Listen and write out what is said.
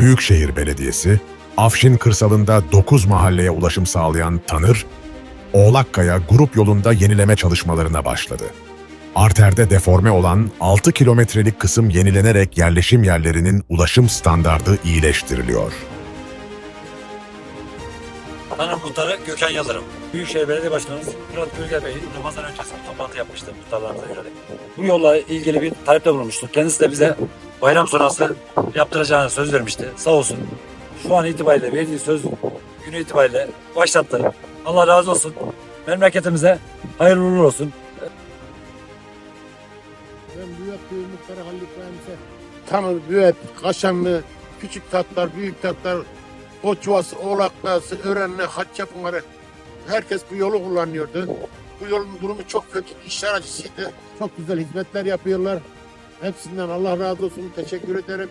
Büyükşehir Belediyesi, Afşin kırsalında 9 mahalleye ulaşım sağlayan Tanır, Oğlakkaya grup yolunda yenileme çalışmalarına başladı. Arterde deforme olan 6 kilometrelik kısım yenilenerek yerleşim yerlerinin ulaşım standardı iyileştiriliyor. Tanrı Muhtarı Gökhan Yıldırım. Büyükşehir Belediye Başkanımız Murat Gülge Bey Ramazan öncesi bir toplantı yapmıştı muhtarlarımıza yönelik. Bu yolla ilgili bir talepte bulunmuştuk. Kendisi de bize bayram sonrası yaptıracağını söz vermişti. Sağ olsun. Şu an itibariyle verdiği söz günü itibariyle başlattı. Allah razı olsun. Memleketimize hayırlı uğurlu olsun. Ben Büyük Köy Muhtarı Halil İbrahim'se Tanır, Büyük, Kaşanlı, Küçük Tatlar, Büyük Tatlar, Koçuvası, Oğlaklısı, Örenli, Haçapınarı herkes bu yolu kullanıyordu. Bu yolun durumu çok kötü, işler acısıydı. Çok güzel hizmetler yapıyorlar. Hepsinden Allah razı olsun. Teşekkür ederim.